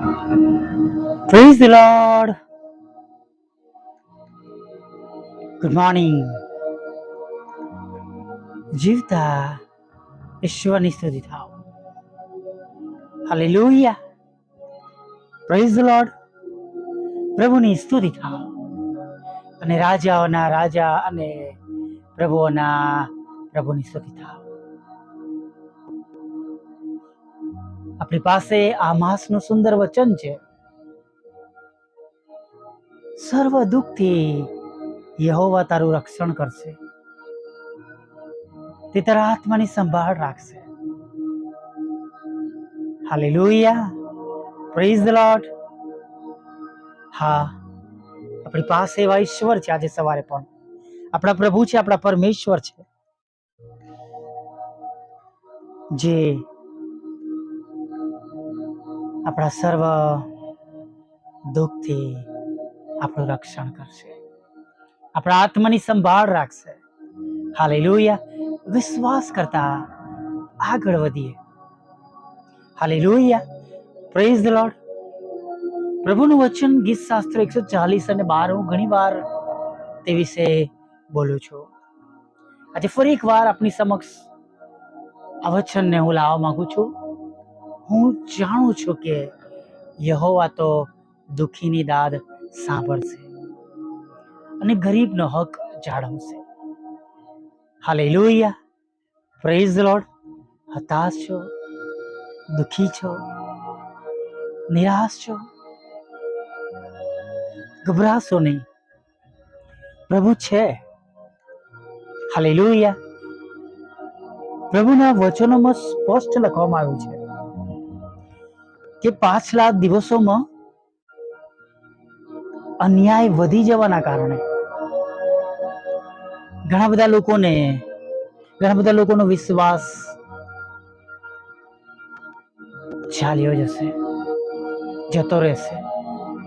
Praise the Lord. Good morning. જીવતા ઈશ્વરની સ્તુતિ થાવ હાલેલુયા પ્રેઝ ધ લોર્ડ પ્રભુની સ્તુતિ થાવ અને રાજાઓના રાજા અને પ્રભુઓના પ્રભુની સ્તુતિ થાવ આપણી પાસે આ માસનું સુંદર વચન છે. સર્વ દુઃખથી યહોવા તારું રક્ષણ કરશે. તે તારા આત્માની સંભાળ રાખશે. હાલેલુયા. પ્રેઝ ધ લોટ હા, આપણી પાસે એવા ઈશ્વર છે આજે સવારે પણ. આપણા પ્રભુ છે, આપણા પરમેશ્વર છે. જે આપણા સર્વ દુઃખથી આપણું રક્ષણ કરશે. આપણા આત્માની સંભાળ રાખશે. હાલેલુયા. વિશ્વાસ કરતા આગળ વધીએ. હાલેલુયા. પ્રેઝ ધ લોર્ડ પ્રભુનું વચન ગીત શાસ્ત્ર એકસો ચાલીસ અને બાર હું ઘણી વાર તે વિશે બોલું છું. આજે ફરી એક વાર આપની સમક્ષ આ વચનને હું લાવવા માંગુ છું. હું જાણું છું કે યહોવા તો દુઃખીની દાદ સાંભળશે અને ગરીબનો હક જાળવશે. હાલેલુયા. પ્રેઝ લોડ હતાશ છો? દુઃખી છો? નિરાશ છો? ગભરાશો નહીં. પ્રભુ છે. હાલે લોહિયા પ્રભુના વચનોમાં સ્પષ્ટ લખવામાં આવ્યું છે. કે પાછલા દિવસોમાં અન્યાય વધી જવાના કારણે ઘણા બધા લોકોને, ઘણા બધા લોકોનો વિશ્વાસ ચાલ્યો જશે, જતો રહેશે,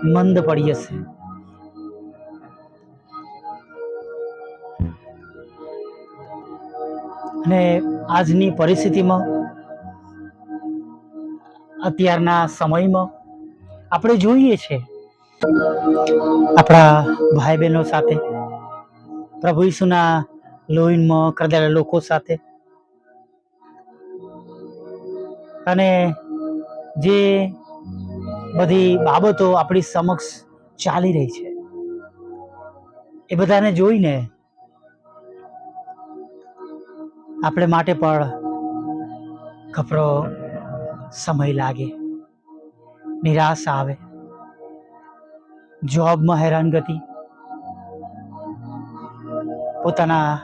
મંદ પડી જશે. અને આજની પરિસ્થિતિમાં અત્યારના સમયમાં આપણે જોઈએ છે આપણા ભાઈ બહેનો સાથે, પ્રભુ ઈસુના લોહીનમાં કરદેલા લોકો સાથે. અને જે બધી બાબતો આપણી સમક્ષ ચાલી રહી છે, એ બધાને જોઈને આપણે માટે પણ કપરો સમય લાગે. નિરાશ આવે. જોબમાં હેરાનગતિ પોતાના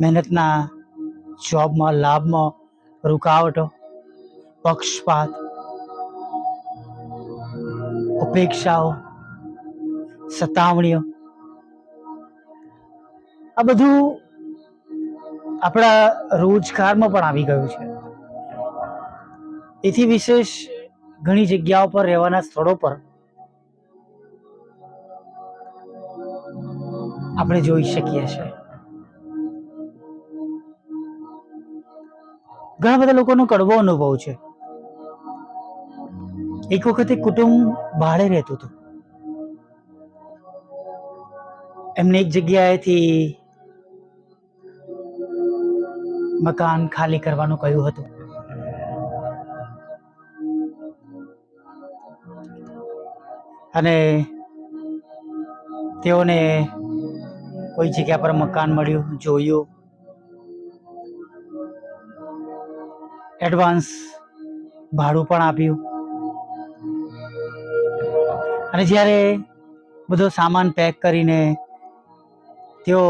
મહેનતના જોબમાં, લાભમાં રૂકાવટો, પક્ષપાત ઉપેક્ષાઓ સતાવણીઓ. આ બધું આપણા રોજગારમાં પણ આવી ગયું છે. એથી વિશેષ ઘણી જગ્યાઓ પર રહેવાના સ્થળો પર આપણે જોઈ શકીએ છીએ. ઘણા બધા લોકોનો કડવો અનુભવ છે. એક વખતે કુટુંબ ભાડે રહેતું હતું. એમને એક જગ્યાએથી મકાન ખાલી કરવાનું કહ્યું હતું. અને તેઓને કોઈ જગ્યા પર મકાન મળ્યું, જોયું. એડવાન્સ ભાડું પણ આપ્યું. અને જ્યારે બધો સામાન પેક કરીને તેઓ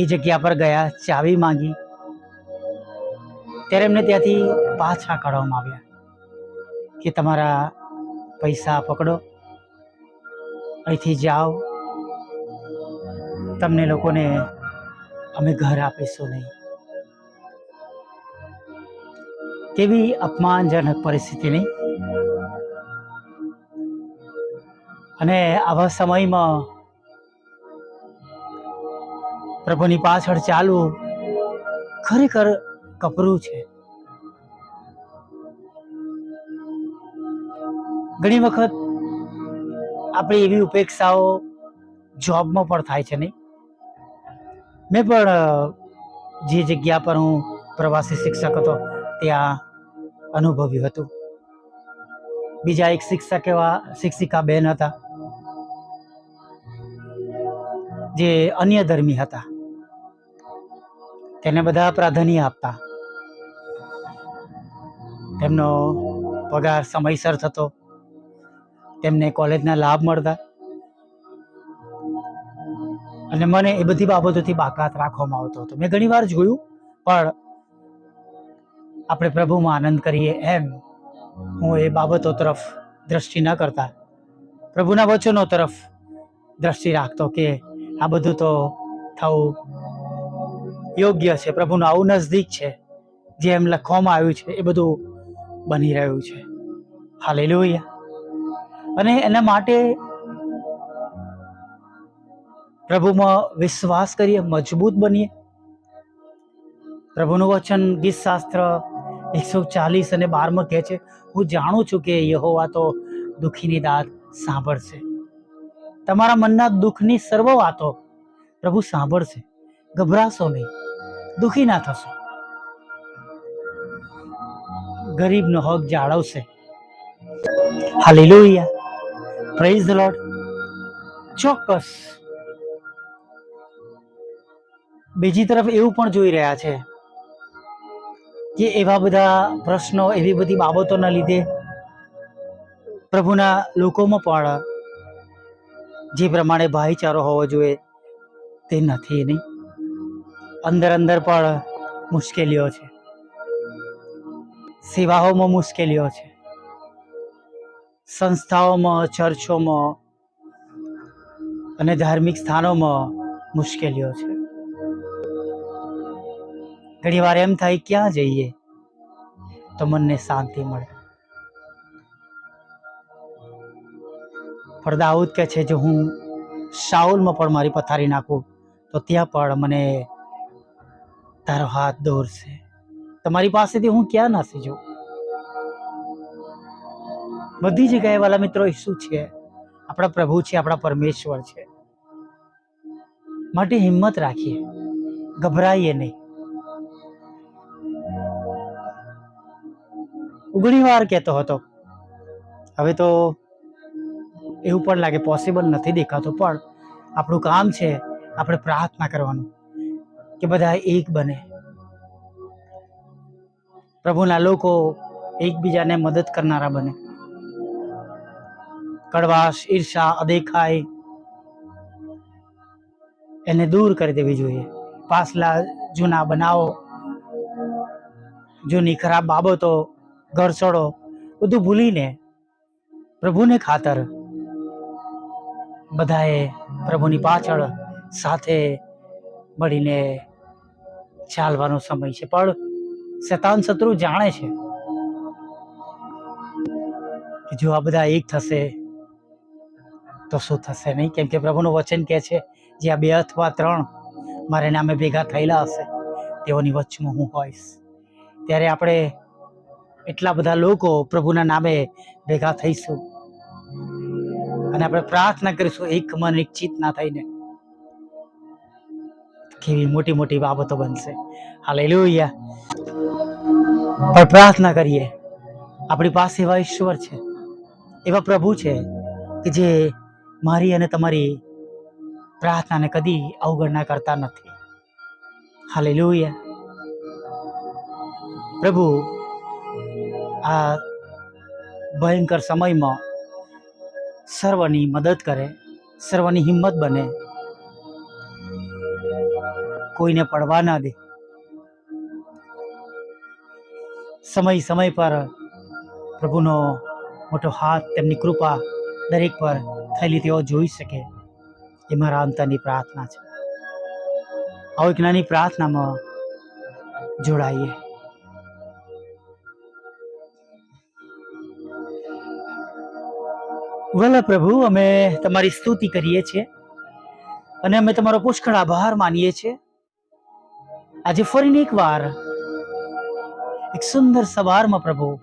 એ જગ્યા પર ગયા, ચાવી માંગી, ત્યારે એમને ત્યાંથી પાછા કાઢવામાં આવ્યા કે તમારા પૈસા પકડો. અહીંથી જાઓ. તમને લોકોને અમે ઘર આપીશું નહીં. કેવી અપમાનજનક પરિસ્થિતિ નહીં? અને આવા સમયમાં પ્રભુની પાછળ ચાલવું ખરેખર કપરું છે. ઘણી વખત આપણી એવી ઉપેક્ષાઓ જોબમાં પણ થાય છે નહીં. મેં પણ જે જગ્યા પર હું પ્રવાસી શિક્ષક હતો, ત્યાં અનુભવ્યું હતું. બીજા એક શિક્ષક એવા શિક્ષિકા બેન હતા, જે અન્ય ધર્મી હતા. તેને બધા પ્રાધાન્ય આપતા. તેમનો પગાર સમયસર થતો. તેમને કોલેજના લાભ મળતા. અને મને એ બધી બાબતોથી બાકાત રાખવામાં આવતો હતો. મેં ઘણી વાર જોયું, પણ આપણે પ્રભુમાં આનંદ કરીએ એમ હું એ બાબતો તરફ દ્રષ્ટિ ન કરતા. પ્રભુના વચનો તરફ દ્રષ્ટિ રાખતો કે આ બધું તો થવું યોગ્ય છે. પ્રભુનું આવું નજદીક છે. જે એમ લખવામાં આવ્યું છે, એ બધું બની રહ્યું છે. હાલેલુયા. અને એના માટે પ્રભુમાં વિશ્વાસ કરીએ, મજબૂત બનીએ. પ્રભુનું વચન ગીત શાસ્ત્ર એકસો ચાલીસ અને બારમાં કહે છે, હું જાણું છું કે યહોવા તો દુઃખીની દાદ સાંભળશે. તમારા મનના દુઃખની સર્વ વાતો પ્રભુ સાંભળશે. ગભરાશો નહીં. દુઃખી ના થશો. ગરીબનો હક જાળવશે. હાલેલુયા. પ્રેઝ ધ લોર્ડ ચોક્કસ. બીજી તરફ એવું પણ જોઈ રહ્યા છે કે એવા બધા પ્રશ્નો, એવી બધી બાબતોના લીધે પ્રભુના લોકોમાં પણ જે પ્રમાણે ભાઈચારો હોવો જોઈએ તે નથી નહીં અંદર અંદર પણ મુશ્કેલીઓ છે. સેવાઓમાં મુશ્કેલીઓ છે. સંસ્થાઓમાં, ચર્ચોમાં અને ધાર્મિક સ્થાનોમાં મુશ્કેલીઓ છે. ઘણી વાર એમ થાય, ક્યાં જઈએ તો મનને શાંતિ મળે? પણ દાઉદ કહે છે, જો હું શાઉલમાં પણ મારી પથારી નાખું, તો ત્યાં પણ મને તારો હાથ દોરશે. તમારી પાસેથી હું ક્યાં નાસી જાઉં? બધી જગ્યાએ વાલા મિત્રો ઈસુ છે, આપણા પ્રભુ છે, આપણા પરમેશ્વર છે. માટે હિંમત રાખીએ, ગભરાઈએ નહીં. ઘણી વાર કહેતો હતો. હવે તો એવું પણ લાગે પોસિબલ નથી દેખાતું, પણ આપણું કામ છે, આપણે પ્રાર્થના કરવાનું કે બધા એક બને. પ્રભુના લોકો એકબીજાને મદદ કરનારા બને. કડવાશ, ઈર્ષા અદેખાઈ એને દૂર કરી દેવી જોઈએ. પાછલા જૂના બનાવો, જૂની ખરાબ બાબતો ઘરસડો બધું ભૂલીને પ્રભુને ખાતર બધાએ પ્રભુની પાછળ સાથે મળીને ચાલવાનો સમય છે. પણ શેતાન શત્રુ જાણે છે જો આ બધા એક થશે તો શું થશે નહીં? કેમ કે પ્રભુનું વચન કહે છે જે આ બે અથવા ત્રણ મારે નામે ભેગા થયેલા હશે, તેઓની વચમાં હું હોઈશ. ત્યારે આપણે એટલા બધા લોકો પ્રભુના નામે ભેગા થઈશું. અને આપણે પ્રાર્થના કરીશું, એક મન એક ચિત્ત ના થઈને. કેવી મોટી મોટી બાબતો બનશે. હાલેલુયા. પણ પ્રાર્થના કરીએ, આપણી પાસે એવા ઈશ્વર છે, એવા પ્રભુ છે કે જે મારી અને તમારી પ્રાર્થનાને કદી અવગણના કરતા નથી. હાલે લોહિયા પ્રભુ, આ ભયંકર સમયમાં સર્વની મદદ કરે, સર્વની હિંમત બને. કોઈને પડવા ના દે. સમય સમય પર પ્રભુનો મોટો હાથ, તેમની કૃપા દરેક પર થયેલી તેઓ જોઈ શકે. એ મારા અંતરની પ્રાર્થના છે. આવો એક નાની પ્રાર્થનામાં જોડાઈએ. વલા પ્રભુ, અમે તમારી સ્તુતિ કરીએ છીએ અને અમે તમારો પુષ્કળ આભાર માનીએ છીએ. આજે ફરીને એક વાર એક સુંદર સવારમાં પ્રભુ,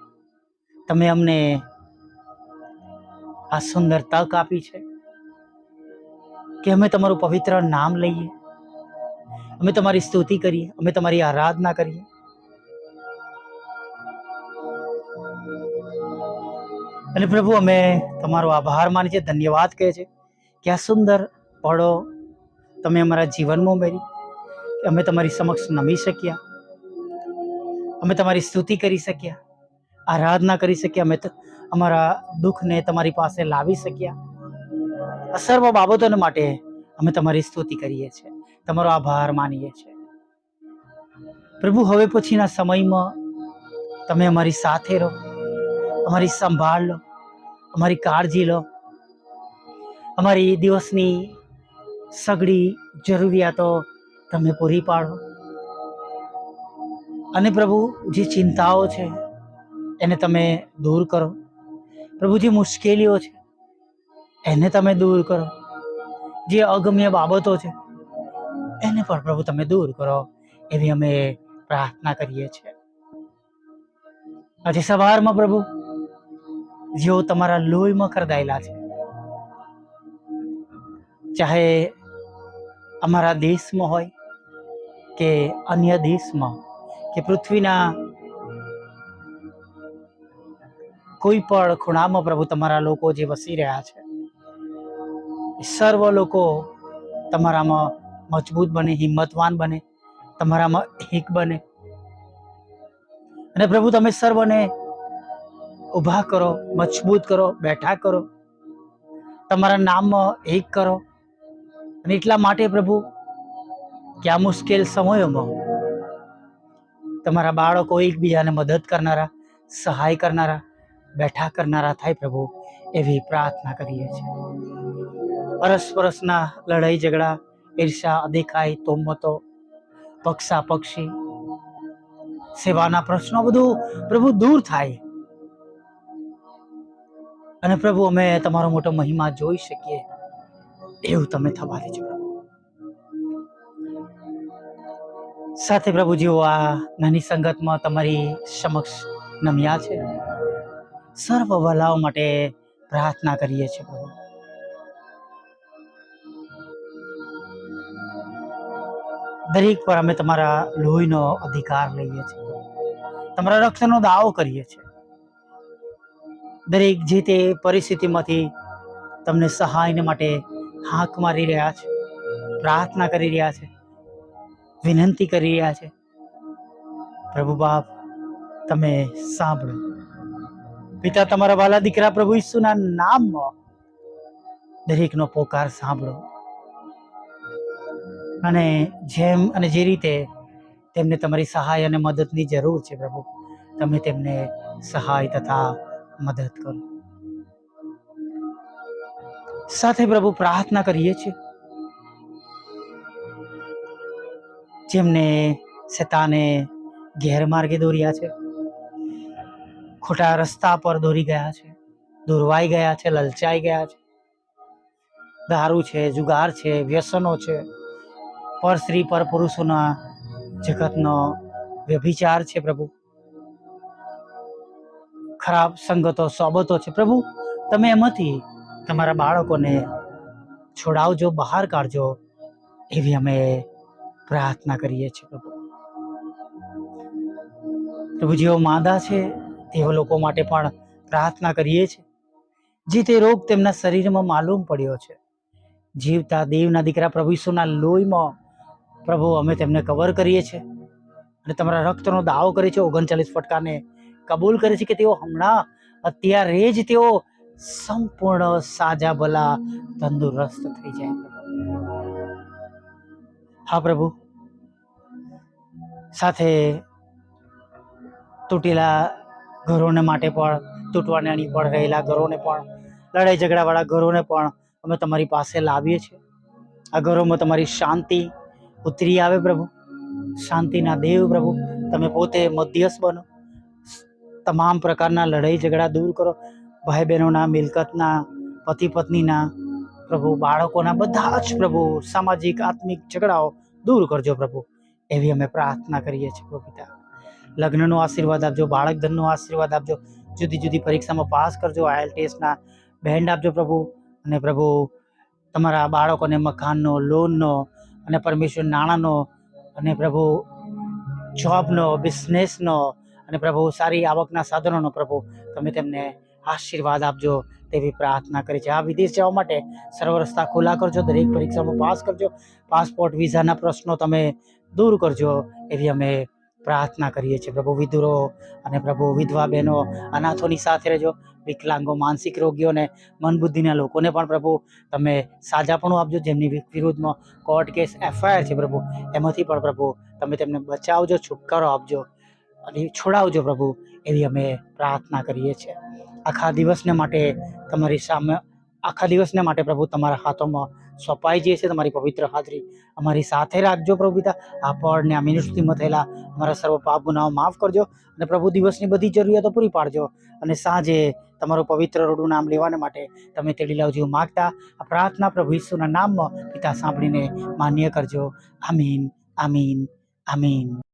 તમે અમને આ સુંદર તક આપી છે કે અમે તમારું પવિત્ર નામ લઈએ. અમે તમારી સ્તુતિ કરીએ. અમે તમારી આરાધના કરીએ. અને પ્રભુ, અમે તમારો આભાર માની છે ધન્યવાદ કહે છે કે આ સુંદર પળો તમે અમારા જીવનમાં ઉમેરી અમે તમારી સમક્ષ નમી શક્યા. અમે તમારી સ્તુતિ કરી શક્યા. આરાધના કરી શક્યા. અમે અમારા દુઃખને તમારી પાસે લાવી શક્યા. સર્વ બાબતોને માટે અમે તમારી સ્તુતિ કરીએ છીએ. તમારો આભાર માનીએ છીએ. પ્રભુ, હવે પછીના સમયમાં તમે અમારી સાથે રહો. અમારી સંભાળ લો. અમારી કાળજી લો. અમારી દિવસની સગડી જરૂરિયાતો તમે પૂરી પાડો. અને પ્રભુ, જે ચિંતાઓ છે, એને તમે દૂર કરો. પ્રભુ જે મુશ્કેલીઓ છે. એને તમે દૂર કરો. જે અગમ્ય બાબતો છે, એને પણ પ્રભુ તમે દૂર કરો એવી અમે પ્રાર્થના કરીએ છીએ. આજે સવારમાં પ્રભુ, જેઓ તમારા લોહીમાં ખરદાયેલા છે, ચાહે અમારા દેશમાં હોય કે અન્ય દેશમાં, કે પૃથ્વીના કોઈ પણ ખૂણામાં પ્રભુ તમારા લોકો જે વસી રહ્યા છે સર્વ લોકો તમારામાં મજબૂત બને, હિંમતવાન બને, તમારામાં એક બને. અને પ્રભુ તમે સર્વને ઊભા કરો, મજબૂત કરો, બેઠા કરો, તમારા નામમાં એક કરો. અને એટલા માટે પ્રભુ, કે આ મુશ્કેલ સમયોમાં તમારા બાળકો એકબીજાને મદદ કરનારા, સહાય કરનારા બેઠા કરનારા થાય પ્રભુ, એવી પ્રાર્થના કરીએ છીએ. પરસ્પરસના લડાઈ ઝઘડા ઈર્ષા અધિકાય તોમતો પક્ષા પક્ષી સેવાના પ્રશ્નો બધું પ્રભુ દૂર થાય. અને પ્રભુ, અમે તમારો મોટો મહિમા જોઈ શકીએ. એવું તમે થવા દેજો સાથે પ્રભુજીઓ, આ નાની સંગતમાં તમારી સમક્ષ નમ્યા છે. સર્વ ભલાઓ માટે પ્રાર્થના કરીએ છીએ પ્રભુ. દરેક પર અમે તમારા લોહીનો અધિકાર લઈએ છીએ. તમારા રક્ષણનો દાવો કરીએ છીએ. દરેક જે તે પરિસ્થિતિમાંથી તમને સહાયને માટે હાંક મારી રહ્યા છે, પ્રાર્થના કરી રહ્યા છે, વિનંતી કરી રહ્યા છે. પ્રભુ બાપ, તમે સાંભળો. પિતા તમારા વાલા દીકરા પ્રભુ ઈસુના નામમાં દરેકનો પોકાર સાંભળો. અને જેમ અને જે રીતે તેમને તમારી સહાય અને મદદની જરૂર છે પ્રભુ, તમે તેમને સહાય તથા મદદ કરો. સાથે પ્રભુ પ્રાર્થના કરીએ છીએ. જેમને શેતાને ગેરમાર્ગે દોર્યા છે ખોટા રસ્તા પર દોરી ગયા છે. દોરવાઈ ગયા છે, લલચાઈ ગયા છે. દારૂ છે, જુગાર છે, વ્યસનો છે. પર સ્ત્રી, પર પુરુષોના જગતનો વ્યભિચાર છે પ્રભુ. ખરાબ સંગતો, સોબતો છે. પ્રભુ, તમે એમાંથી તમારા બાળકોને છોડાવજો, બહાર કાઢજો એવી અમે પ્રાર્થના કરીએ છીએ પ્રભુ. પ્રભુ, જેઓ માંદા છે તેઓ લોકો માટે પણ પ્રાર્થના કરીએ છીએ. જે તે રોગ તેમના શરીરમાં માલુમ પડ્યો છે. જીવતા દેવના દીકરા પ્રભુ લોહીમાં પ્રભુ અમે તેમને કવર કરીએ છીએ. અને તમારા રક્તનો દાવો કરે છે ઓગણચાલીસ ફટકાને કબૂલ કરે છે કે તેઓ હમણાં અત્યારે જ તેઓ સંપૂર્ણ સાજા ભલા તંદુરસ્ત થઈ જાય. હા પ્રભુ. સાથે તૂટેલા ઘરોને માટે પણ, તૂટવાની પણ રહેલા ઘરોને પણ, લડાઈ ઝઘડાવાળા ઘરોને પણ અમે તમારી પાસે લાવીએ છીએ. આ ઘરોમાં તમારી શાંતિ ઉતરી આવે પ્રભુ. શાંતિના દેવ પ્રભુ, તમે પોતે મધ્યસ્થ બનો. તમામ પ્રકારના લડાઈ ઝઘડા દૂર કરો. ભાઈ બહેનોના મિલકતના પતિ પત્નીના પ્રભુ, બાળકોના બધા જ પ્રભુ, સામાજિક, આત્મિક ઝઘડાઓ દૂર કરજો પ્રભુ. એવી અમે પ્રાર્થના કરીએ છીએ, પ્રભુ પિતા. લગ્નનો આશીર્વાદ આપજો બાળક ધનનો આશીર્વાદ આપજો, જુદી જુદી પરીક્ષામાં પાસ કરજો ટેસ્ટના. બેન્ડ આપજો પ્રભુ, અને પ્રભુ તમારા બાળકોને મકાનનો, લોનનો અને પરમેશ્વર નાણાંનો અને પ્રભુ જોબનો, બિઝનેસનો અને પ્રભુ સારી આવકના સાધનોનો પ્રભુ તમે તેમને આશીર્વાદ આપજો તેવી પ્રાર્થના કરી છે. આ વિદેશ જવા માટે સર્વ રસ્તા ખુલ્લા કરજો, દરેક પરીક્ષામાં પાસ કરજો, પાસપોર્ટ, વિઝાના પ્રશ્નો તમે દૂર કરજો એવી અમે પ્રાર્થના કરીએ છીએ. પ્રભુ વિધુરો અને પ્રભુ વિધવા બહેનો, અનાથોની સાથે રહેજો. વિકલાંગો, માનસિક રોગીઓને મન બુદ્ધિના લોકોને પણ પ્રભુ તમે સાજાપણું આપજો. જેમની વિરુદ્ધમાં કોર્ટ કેસ, એફઆઈઆર છે પ્રભુ, એમાંથી પણ પ્રભુ તમે તેમને બચાવજો, છુટકારો આપજો અને છોડાવજો પ્રભુ એવી અમે પ્રાર્થના કરીએ છીએ. આખા દિવસને માટે તમારી સામે, આખા દિવસને માટે પ્રભુ તમારા હાથોમાં સોંપાઈ જઈએ છે તમારી પવિત્ર હાજરી. અમારી સાથે રાખજો પ્રભુ પિતા. આ મિનિટ સુધીમાં થયેલા અમારા સર્વ પાપ ગુનાઓ માફ કરજો અને પ્રભુ દિવસની બધી જરૂરિયાતો પૂરી પાડજો. અને સાંજે તમારું પવિત્ર રોડું નામ લેવાને માટે તમે તેડી લાવજો માગતા આ પ્રાર્થના પ્રભુ ઈસુના નામમાં પિતા સાંભળીને માન્ય કરજો. આમીન આમીન આમીન.